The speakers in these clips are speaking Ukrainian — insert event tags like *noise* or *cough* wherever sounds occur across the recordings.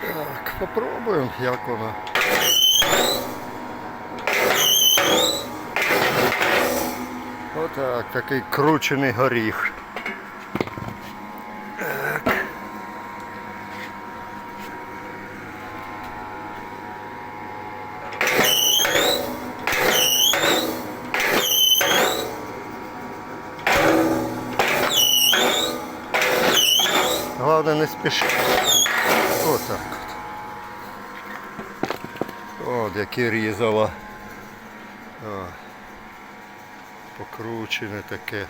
Так, попробуємо, як воно. Отак, такий кручений горіх. Головне не спішити. Отак. от. Яке різало. О, покручене таке.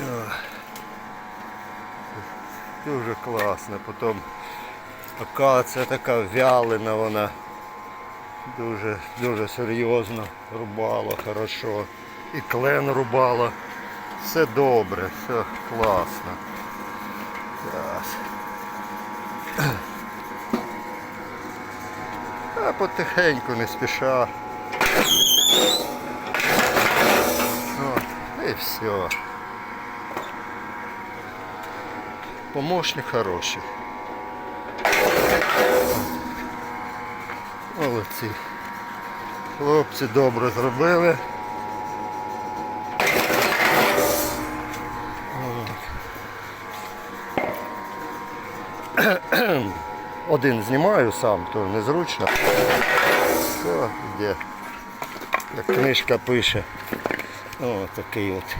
О. Дуже класно. Потім акація така вялена вона. Дуже, дуже серйозно рубала, хорошо. І клен рубала. Все добре, все класно. Зараз. А потихеньку, не спіша. От, і все. Помощник хороший. Молодці. Хлопці добре зробили. *clears throat* Один знімаю сам, то незручно. Все, йде. Як книжка пише. О, такий от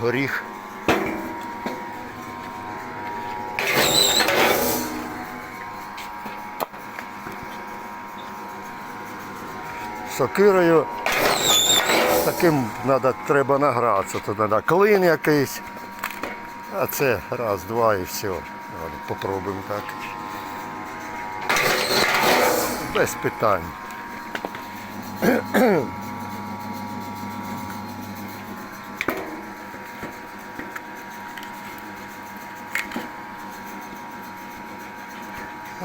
горіх. Сокирою таким надо, треба награтися, то треба клин якийсь. А це раз, два і все. Попробуємо так. Без питань. *clears throat*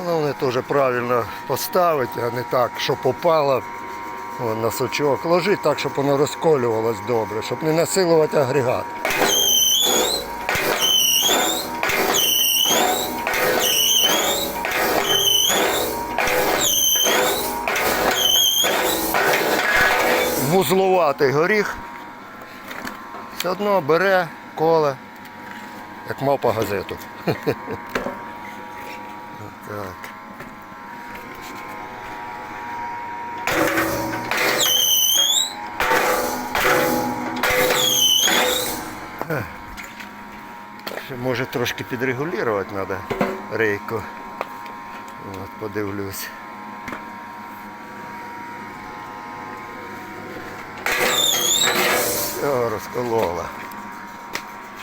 Головне теж правильно поставити, а не так, щоб попало на сучок. Ложить так, щоб воно розколювалось добре, щоб не насилувати агрегат. Вузлуватий горіх. Все одно бере коле, як мав по газету. *laughs* Так. Може трошки підрегулювати треба рейку. От, подивлюсь. Все, розколола.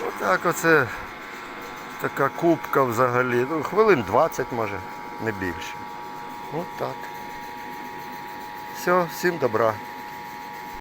Отак оце така кубка взагалі. Ну, хвилин 20 може, не більше. Отак. так. Все, всім добра.